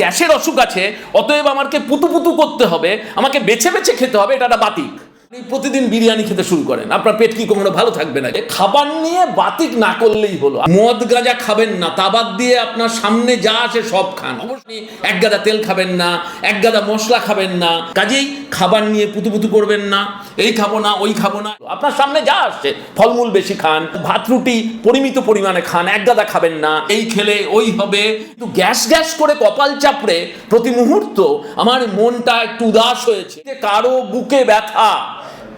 গ্যাসের অসুখ আছে, অতএব আমাকে পুতু পুতু করতে হবে, আমাকে বেছে বেছে খেতে হবে এটা একটা বাতিক প্রতিদিন বিরিয়ানি খেতে শুরু করেন, আপনার পেট কি কখনো ভালো থাকবে না? খাবার নিয়ে বাতিক না করলেই হলো। মদ গাঁজা খাবেন না তাবাদ দিয়ে আপনার সামনে যা আছে সব খান। অবশ্যই এক গাদা তেল খাবেন না, এক গাদা মশলা খাবেন না, কাজেই খাবার নিয়ে পুতু পুতু করবেন না, এই খাব না, ওই খাব না। আপনার সামনে যা আসছে, ফলমূল বেশি খান, ভাত রুটি পরিমিত পরিমাণে খান, এক গাদা খাবেন না, এই খেলে ওই হবে। কিন্তু গ্যাস গ্যাস করে কপাল চাপড়ে প্রতি মুহূর্ত আমার মনটা একটু উদাস হয়েছে। কারও বুকে ব্যথা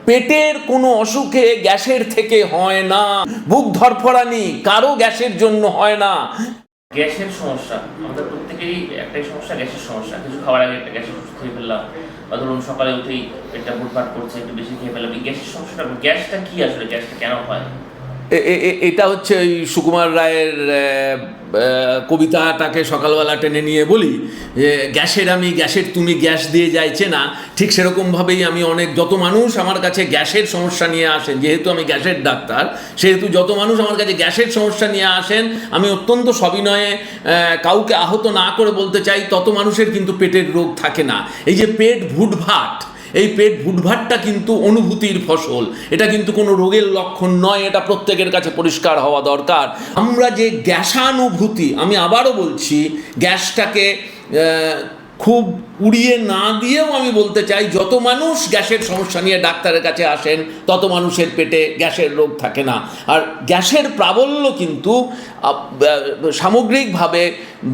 পেটের কোনো অসুখে গ্যাসের থেকে হয় না। বুক ধরফরানি কারও গ্যাসের জন্য হয় না। গ্যাসের সমস্যা, আমাদের প্রত্যেকেরই একটাই সমস্যা, গ্যাসের সমস্যা। কিছু খাবার আগে একটা গ্যাসের ওষুধ খেয়ে ফেললাম, বা ধরুন সকালে উঠেই পেটটা ভুটভাট করছে, একটু বেশি খেয়ে ফেললাম। এই গ্যাসের সমস্যাটা, গ্যাসটা কি আসলে? গ্যাসটা কেন হয়? এটা হচ্ছে ওই সুকুমার রায়ের কবিতাটাকে সকালবেলা টেনে নিয়ে বলি যে, গ্যাসের আমি, গ্যাসের তুমি গ্যাস দিয়ে যাইছে না। ঠিক সেরকমভাবেই আমি অনেক, যত মানুষ আমার কাছে গ্যাসের সমস্যা নিয়ে আসেন, যেহেতু আমি গ্যাসের ডাক্তার, সেহেতু যত মানুষ আমার কাছে গ্যাসের সমস্যা নিয়ে আসেন, আমি অত্যন্ত সবিনয়ে কাউকে আহত না করে বলতে চাই, তত মানুষের কিন্তু পেটের রোগ থাকে না। এই যে পেট ভুটভাট এই পেট ভুটভাটটা কিন্তু অনুভূতির ফসল। এটা কিন্তু কোনো রোগের লক্ষণ নয়, এটা প্রত্যেকের কাছে পরিষ্কার হওয়া দরকার। আমরা যে গ্যাসানুভূতি, আমি আবারও বলছি, গ্যাসটাকে খুব উড়িয়ে না দিয়েও আমি বলতে চাই, যত মানুষ গ্যাসের সমস্যা নিয়ে ডাক্তারের কাছে আসেন, তত মানুষের পেটে গ্যাসের রোগ থাকে না। আর গ্যাসের প্রাবল্য কিন্তু সামগ্রিকভাবে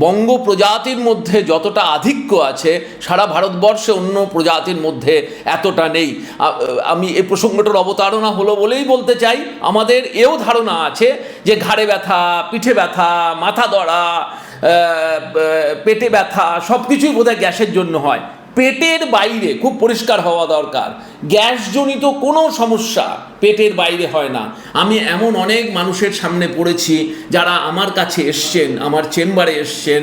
বঙ্গ প্রজাতির মধ্যে যতটা আধিক্য আছে, সারা ভারতবর্ষে অন্য প্রজাতির মধ্যে এতটা নেই। আমি এই প্রসঙ্গটার অবতারণা হলো বলেই বলতে চাই, আমাদের এও ধারণা আছে যে ঘাড়ে ব্যথা, পিঠে ব্যথা, মাথা দড়া পেটে ব্যথা সব কিছুই বোধহয় গ্যাসের জন্য হয়। পেটের বাইরে খুব পরিষ্কার হওয়া দরকার। গ্যাসজনিত কোনো সমস্যা পেটের বাইরে হয় না। আমি এমন অনেক মানুষের সামনে পড়েছি যারা আমার কাছে এসছেন, আমার চেম্বারে এসছেন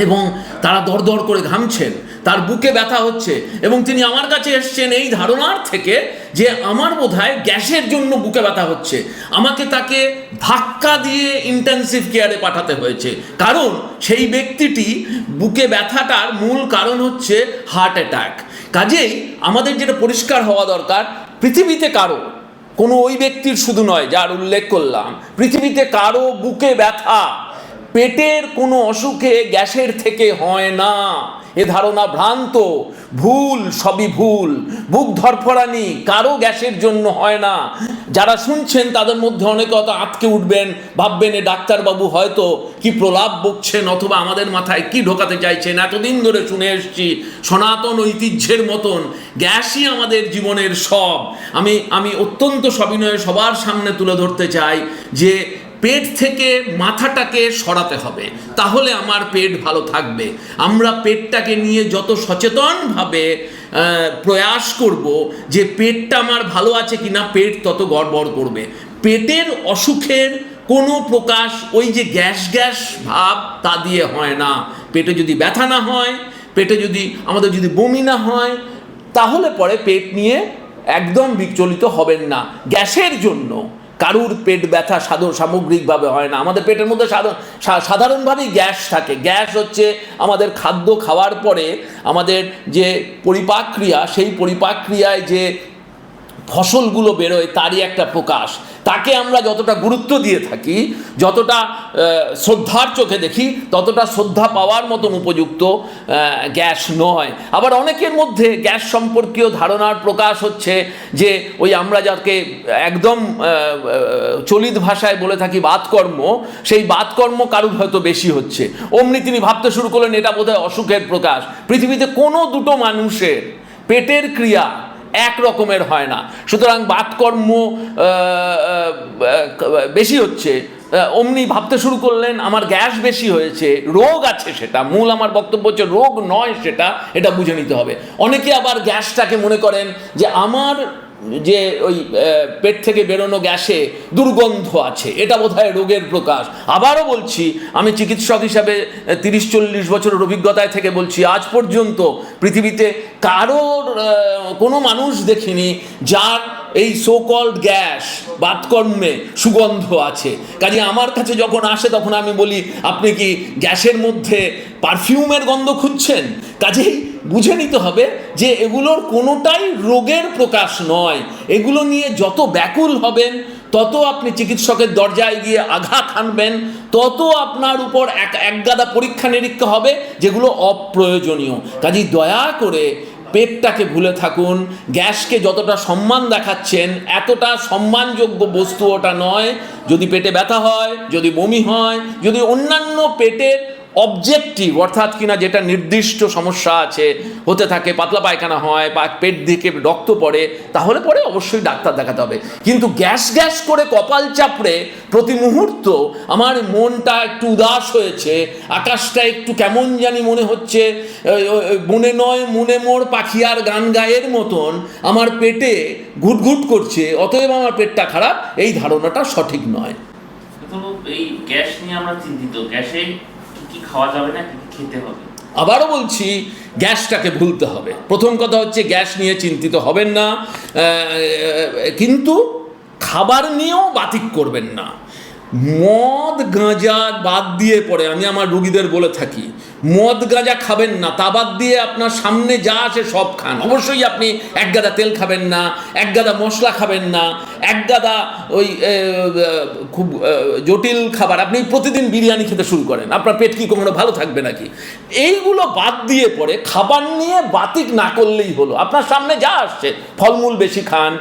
এবং তারা দরদর করে ঘামছেন, তার বুকে ব্যথা হচ্ছে এবং তিনি আমার কাছে এসছেন এই ধারণার থেকে যে আমার বোধহয় গ্যাসের জন্য বুকে ব্যথা হচ্ছে। আমাকে তাকে ধাক্কা দিয়ে ইন্টেন্সিভ কেয়ারে পাঠাতে হয়েছে। কারণ সেই ব্যক্তিটি বুকে ব্যথাটার মূল কারণ হচ্ছে হার্ট অ্যাটাক কাজেই আমাদের যেটা পরিষ্কার হওয়া দরকার, পৃথিবীতে কারও, কোনো ওই ব্যক্তির শুধু নয়, যার উল্লেখ করলাম, পৃথিবীতে কারও বুকে ব্যথা পেটের কোনো অসুখে গ্যাসের থেকে হয় না। এ ধারণা ভ্রান্ত। ভুল সবই ভুল। বুক ধরফরানি কারও গ্যাসের জন্য হয় না। যারা শুনছেন তাদের মধ্যে অনেকে অত আটকে উঠবেন, ভাববেন এ ডাক্তারবাবু হয়তো কি প্রলাপ বকছেন অথবা আমাদের মাথায় কি ঢোকাতে চাইছেন। এতদিন ধরে শুনে এসছি, সনাতন ঐতিহ্যের মতন গ্যাসই আমাদের জীবনের সব। আমি আমি অত্যন্ত সবিনয়ে সবার সামনে তুলে ধরতে চাই যে পেট থেকে মাথাটাকে সরাতে হবে। তাহলে আমার পেট ভালো থাকবে। আমরা পেটটাকে নিয়ে যত সচেতনভাবে প্রয়াস করব যে পেটটা আমার ভালো আছে কি না পেট তত গড়বড় করবে। পেটের অসুখের কোনো প্রকাশ ওই যে গ্যাস গ্যাস ভাব তা দিয়ে হয় না। পেটে যদি ব্যথা না হয়, পেটে যদি, আমাদের যদি বমি না হয়, তাহলে পরে পেট নিয়ে একদম বিচলিত হবেন না। গ্যাসের জন্য কারুর পেট ব্যথা সাধন সামগ্রিকভাবে হয় না। আমাদের পেটের মধ্যে সাধারণভাবেই গ্যাস থাকে। গ্যাস হচ্ছে আমাদের খাদ্য খাওয়ার পরে আমাদের যে পরিপাক্রিয়া সেই পরিপাক্রিয়ায় যে ফসলগুলো বেরোয়, তারই একটা প্রকাশ। তাকে আমরা যতটা গুরুত্ব দিয়ে থাকি, যতটা শ্রদ্ধার চোখে দেখি, ততটা শ্রদ্ধা পাওয়ার মতন উপযুক্ত গ্যাস নয়। আবার অনেকের মধ্যে গ্যাস সম্পর্কীয় ধারণার প্রকাশ হচ্ছে যে ওই আমরা যাকে একদম চলিত ভাষায় বলে থাকি বাতকর্ম, সেই বাতকর্ম কারুর হয়তো বেশি হচ্ছে। অমনি তিনি ভাবতে শুরু করলেন এটা বোধহয় অসুখের প্রকাশ। পৃথিবীতে কোনো দুটো মানুষের পেটের ক্রিয়া এক রকমের হয় না। সুতরাং বাতকর্ম বেশি হচ্ছে। অমনি ভাবতে শুরু করলেন, আমার গ্যাস বেশি হয়েছে, রোগ আছে সেটা, মূল আমার বক্তব্য হচ্ছে রোগ নয় সেটা, এটা বুঝে নিতে হবে। অনেকে আবার গ্যাসটাকে মনে করেন যে, আমার যে ওই পেট থেকে বেরোনো গ্যাসে দুর্গন্ধ আছে, এটা বোধহয় রোগের প্রকাশ। আবারও বলছি, আমি চিকিৎসক হিসাবে তিরিশ চল্লিশ বছরের অভিজ্ঞতায় থেকে বলছি, আজ পর্যন্ত পৃথিবীতে কারোর কোনো মানুষ দেখিনি যার এই সোকল্ড গ্যাস বাতকর্মে সুগন্ধ আছে। কাজে আমার কাছে যখন আসে, তখন আমি বলি, আপনি কি গ্যাসের মধ্যে পারফিউমের গন্ধ খুঁজছেন? কাজেই বুঝে নিতে হবে যে এগুলোর কোনোটাই রোগের প্রকাশ নয়। এগুলো নিয়ে যত ব্যাকুল হবেন, তত আপনি চিকিৎসকের দরজায় গিয়ে আঘাত আনবেন তত আপনার উপর এক একগাদা পরীক্ষা নিরীক্ষা হবে যেগুলো অপ্রয়োজনীয়। কাজেই দয়া করে পেটটাকে ভুলে থাকুন, গ্যাসকে যতটা সম্মান দেখাচ্ছেন, এতটা সম্মানযোগ্য বস্তু ওটা নয়। যদি পেটে ব্যথা হয়, যদি বমি হয়, যদি অন্যান্য পেটের অবজেক্টিভ অর্থাৎ কিনা যেটা নির্দিষ্ট সমস্যা আছে, হতে থাকে, পাতলা পায়খানা হয় বা পেট দিকে রক্ত পড়ে, তাহলে পরে অবশ্যই ডাক্তার দেখাতে হবে। কিন্তু গ্যাস গ্যাস করে কপাল চাপড়ে প্রতি মুহূর্ত আমার মনটা একটু উদাস হয়েছে, আকাশটা একটু কেমন জানি মনে হচ্ছে মনে নয়, মনে মোর পাখি আর গান গায়ের মতন আমার পেটে ঘুটঘুট করছে, অতএব আমার পেটটা খারাপ, এই ধারণাটা সঠিক নয়। এই গ্যাস নিয়ে আমরা চিন্তিত, গ্যাসে খাওয়া যাবে না খেতে হবে। আবারও বলছি, গ্যাসটাকে ভুলতে হবে। প্রথম কথা হচ্ছে, গ্যাস নিয়ে চিন্তিত হবেন না। কিন্তু খাবার নিয়েও বাতিক করবেন না। মদ, গাঁজা বাদ দিয়ে পরে, আমি আমার রুগীদের বলে থাকি মদ গাঁজা খাবেন না, তা বাদ দিয়ে আপনার সামনে যা আছে সব খান। অবশ্যই আপনি এক গাদা তেল খাবেন না, এক গাদা মশলা খাবেন না, এক গাদা ওই খুব জটিল খাবার। আপনি প্রতিদিন বিরিয়ানি খেতে শুরু করেন, আপনার পেট কি কখনো ভালো থাকবে নাকি? এইগুলো বাদ দিয়ে পরে খাবার নিয়ে বাতিক না করলেই হলো। আপনার সামনে যা আসছে, ফলমূল বেশি খান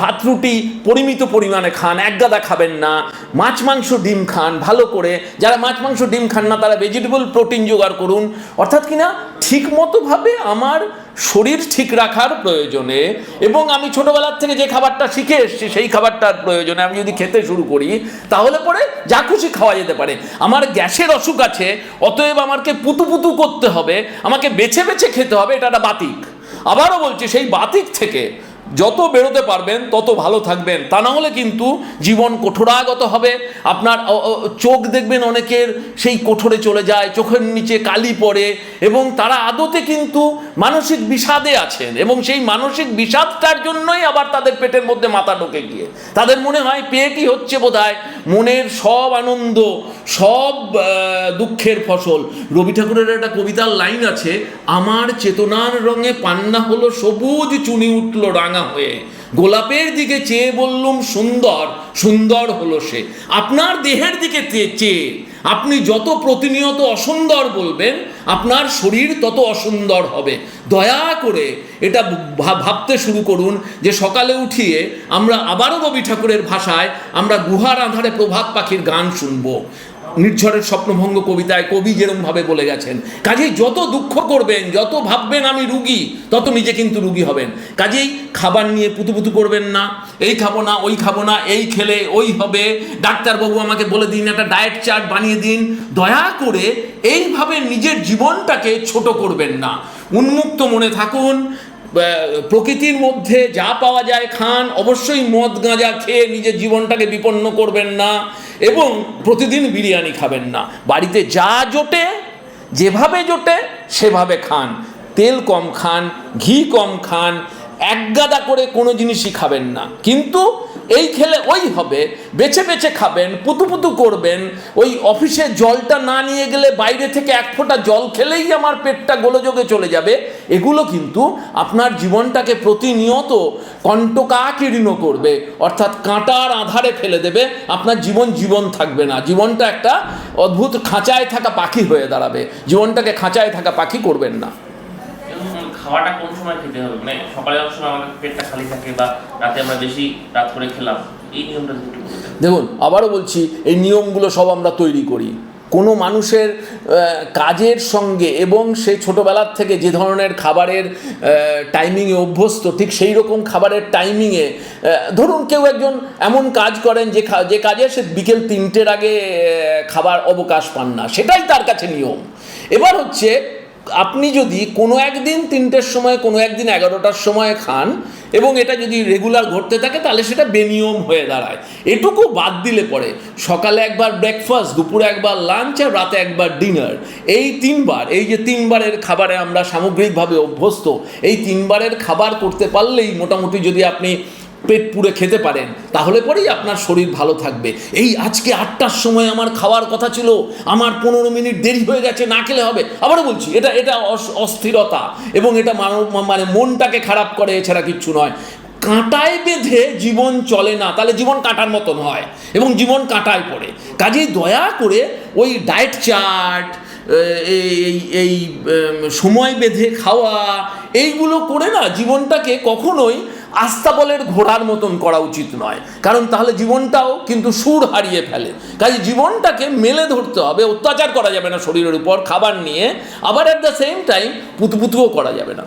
ভাত রুটি পরিমিত পরিমাণে খান, এক গাদা খাবেন না, মাছ মাংস ডিম খান, ভালো করে। যারা মাছ মাংস ডিম খান না, তারা ভেজিটেবল প্রোটিন জোগাড় করুন। অর্থাৎ কিনা ঠিক মতোভাবে আমার শরীর ঠিক রাখার প্রয়োজনে এবং আমি ছোটবেলার থেকে যে খাবারটা শিখে এসেছি, সেই খাবারটার প্রয়োজনে আমি যদি খেতে শুরু করি, তাহলে পরে যা খুশি খাওয়া যেতে পারে। আমার গ্যাসের অসুখ আছে, অতএব আমাকে পুতু পুতু করতে হবে, আমাকে বেছে বেছে খেতে হবে, এটা একটা বাতিক। আবারও বলছি, সেই বাতিক থেকে যত বেরোতে পারবেন, তত ভালো থাকবেন। তা না হলে কিন্তু জীবন কঠোরাগত হবে। আপনার চোখ দেখবেন অনেকের সেই কোঠরে চলে যায়, চোখের নিচে কালি পড়ে এবং তারা আদতে কিন্তু মানসিক বিষাদে আছেন এবং সেই মানসিক বিষাদটার জন্যই আবার তাদের পেটের মধ্যে মাথা ঢোকে গিয়ে। তাদের মনে হয় পেটই হচ্ছে বোধহয় মনের সব আনন্দ, সব দুঃখের ফসল। রবি ঠাকুরের একটা কবিতার লাইন আছে, আমার চেতনার রঙে পান্না হলো সবুজ, চুনি উঠল রাঙা। হয়ে গোলাপের দিকে চেয়ে বললুম, সুন্দর সুন্দর হলো সে। আপনার দেহের দিকে চেয়ে আপনি যত প্রতিনিয়ত অসুন্দর বলবেন, আপনার শরীর তত অসুন্দর হবে। দয়া করে এটা ভাবতে শুরু করুন যে সকালে উঠিয়ে আমরা আবারও রবি ঠাকুরের ভাষায় আমরা গুহার আধারে প্রভাত পাখির গান শুনব। নির্ঝরের স্বপ্নভঙ্গ কবিতায় কবি যেরমভাবে বলে গেছেন। কাজেই যত দুঃখ করবেন, যত ভাববেন আমি রুগী, তত নিজে কিন্তু রুগী হবেন। কাজেই খাবার নিয়ে পুতুপুতু করবেন না, এই খাব না, ওই খাব না, এই খেলে ওই হবে। ডাক্তারবাবু আমাকে বলে দিন, একটা ডায়েট চার্ট বানিয়ে দিন। দয়া করে এইভাবে নিজের জীবনটাকে ছোট করবেন না। উন্মুক্ত মনে থাকুন প্রকৃতির মধ্যে যা পাওয়া যায় খান। অবশ্যই মদ গাঁজা খেয়ে নিজের জীবনটাকে বিপন্ন করবেন না। এবং প্রতিদিন বিরিয়ানি খাবেন না। বাড়িতে যা জোটে, যেভাবে জোটে, সেভাবে খান। তেল কম খান, ঘি কম খান একগাদা করে কোনো জিনিসই খাবেন না। কিন্তু এই খেলে ওই হবে, বেছে বেছে খাবেন, পুতু পুতু করবেন, ওই অফিসে জলটা না নিয়ে গেলে বাইরে থেকে এক ফোঁটা জল খেলেই আমার পেটটা গোলযোগে চলে যাবে। এগুলো কিন্তু আপনার জীবনটাকে প্রতিনিয়ত কণ্টকাকীর্ণ করবে অর্থাৎ কাঁটার আধারে ফেলে দেবে আপনার জীবন জীবন থাকবে না। জীবনটা একটা অদ্ভুত খাঁচায় থাকা পাখি হয়ে দাঁড়াবে। জীবনটাকে খাঁচায় থাকা পাখি করবেন না। খাওয়াটা কোন সময় খেতে হবে? মানে সকালে অনেক সময় আমাদের পেটটা খালি থাকে বা রাতে আমরা বেশি রাত করে খেলাম এই নিয়মটা দেখুন আবারও বলছি এই নিয়মগুলো সব আমরা তৈরি করি। কোনো মানুষের কাজের সঙ্গে এবং সে ছোটোবেলার থেকে যে ধরনের খাবারের টাইমিংয়ে অভ্যস্ত, ঠিক সেই রকম খাবারের টাইমিংয়ে ধরুন কেউ একজন এমন কাজ করেন যে যে কাজে সে বিকেল তিনটের আগে খাবার অবকাশ পান না, সেটাই তার কাছে নিয়ম। এবার হচ্ছে আপনি যদি কোনো একদিন তিনটের সময়, কোনো একদিন এগারোটার সময় খান এবং এটা যদি রেগুলার ঘটতে থাকে, তাহলে সেটা বেনিয়ম হয়ে দাঁড়ায়। এটুকু বাদ দিলে পরে সকালে একবার ব্রেকফাস্ট দুপুরে একবার লাঞ্চ আর রাতে একবার ডিনার এই তিনবার, এই যে তিনবারের খাবারে আমরা সামগ্রিকভাবে অভ্যস্ত, এই তিনবারের খাবার করতে পারলেই মোটামুটি যদি আপনি পেট পুড়ে খেতে পারেন, তাহলে পরেই আপনার শরীর ভালো থাকবে। এই আজকে আটটার সময় আমার খাওয়ার কথা ছিল, আমার পনেরো মিনিট দেরি হয়ে গেছে, না খেলে হবে। আবারও বলছি, এটা এটা অস্থিরতা এবং এটা মানব মানে মনটাকে খারাপ করে, এছাড়া কিচ্ছু নয়। কাঁটায় বেঁধে জীবন চলে না, তাহলে জীবন কাঁটার মতন হয় এবং জীবন কাঁটায় পড়ে। কাজেই দয়া করে ওই ডায়েট চার্ট এই এই এই সময় বেঁধে খাওয়া, এইগুলো করে না জীবনটাকে কখনোই আস্তাবলের ঘোড়ার মতন করা উচিত নয়। কারণ তাহলে জীবনটাও কিন্তু সুর হারিয়ে ফেলে। কাজে জীবনটাকে মেলে ধরতে হবে, অত্যাচার করা যাবে না শরীরের উপর, খাবার নিয়ে। আবার অ্যাট দ্য সেম টাইম পুতুপুতুও করা যাবে না।